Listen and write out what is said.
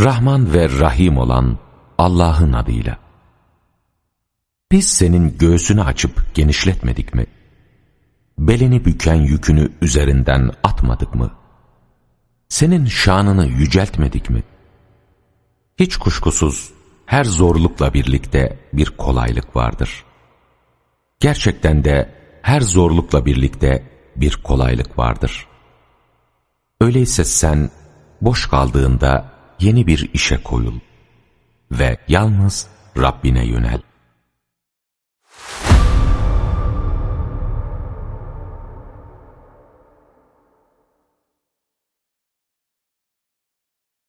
Rahman ve Rahim olan Allah'ın adıyla. Biz senin göğsünü açıp genişletmedik mi? Belini büken yükünü üzerinden atmadık mı? Senin şanını yüceltmedik mi? Hiç kuşkusuz her zorlukla birlikte bir kolaylık vardır. Gerçekten de her zorlukla birlikte bir kolaylık vardır. Öyleyse sen boş kaldığında yeni bir işe koyul ve yalnız Rabbine yönel.